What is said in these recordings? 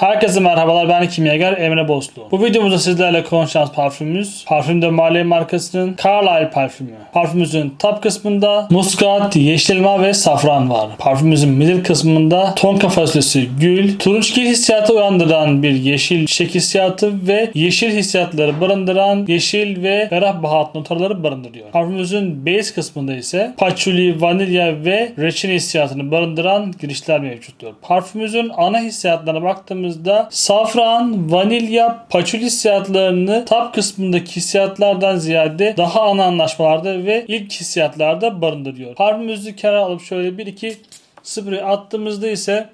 Herkese merhabalar ben kimyager Emre Boslu. Bu videomuzda sizlerle konuşacağımız parfümümüz Parfüm de Marley markasının Carlisle parfümü. Parfümümüzün top kısmında muskat, yeşil elma ve safran var. Parfümümüzün middle kısmında tonka fasulyesi, gül, turunçgil hissiyatı uyandıran bir yeşil çiçek hissiyatı ve yeşil hissiyatları barındıran yeşil ve ferah baharat notaları barındırıyor. Parfümümüzün base kısmında ise patchouli, vanilya ve reçine hissiyatını barındıran girişler mevcuttur. Parfümümüzün ana hissiyatlarına baktığımızda safran, vanilya, patchouli hissiyatlarını top kısmındaki hissiyatlardan ziyade daha ana anlaşmalarda ve ilk hissiyatlarda barındırıyor. Parfümümüzü kenara alıp şöyle bir iki sprey attığımızda ise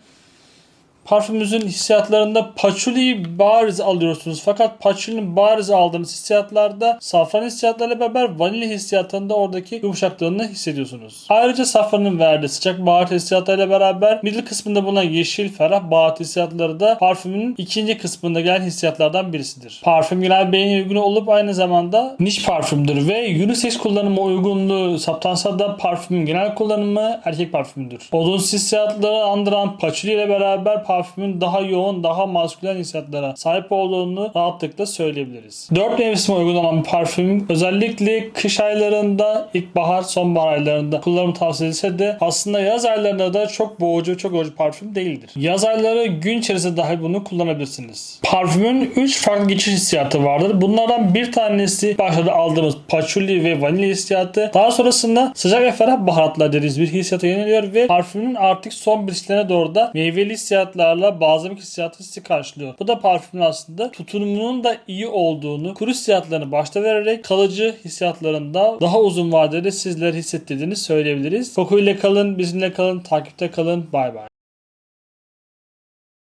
parfümümüzün hissiyatlarında patchouli bariz alıyorsunuz. Fakat patchoulinin bariz aldığınız hissiyatlarda safran hissiyatlarıyla beraber vanilya hissiyatında oradaki yumuşaklığını hissediyorsunuz. Ayrıca safranın verdiği sıcak baharat hissiyatlarıyla beraber middle kısmında bulunan yeşil ferah baharat hissiyatları da parfümün ikinci kısmında gelen hissiyatlardan birisidir. Parfüm genel beğeni uygun olup aynı zamanda niş parfümdür ve unisex kullanıma uygunluğu saptansa da parfümün genel kullanımı erkek parfümüdür. Odun hissiyatları andıran patchouli ile beraber parfümün daha yoğun, daha maskülen hissiyatlara sahip olduğunu rahatlıkla söyleyebiliriz. Dört mevsime uygun olan bir parfüm özellikle kış aylarında, ilkbahar, sonbahar aylarında kullanımı tavsiye edilse de aslında yaz aylarında da çok boğucu, çok boğucu parfüm değildir. Yaz ayları gün içerisinde dahi bunu kullanabilirsiniz. Parfümün 3 farklı geçiş hissiyatı vardır. Bunlardan bir tanesi başta aldığımız patchouli ve vanilya hissiyatı. Daha sonrasında sıcak ve ferah baharatlar dediğimiz bir hissiyata yöneliyor ve parfümün artık son birislerine doğru da meyveli hissiyatlarla bazımik hissiyatı hissi karşılıyor. Bu da parfümün aslında tutunumunun da iyi olduğunu, kuru hissiyatlarını başta vererek kalıcı hissiyatlarında daha uzun vadede sizler hissettirdiğini söyleyebiliriz. Kokuyla kalın, bizimle kalın, takipte kalın. Bay bay.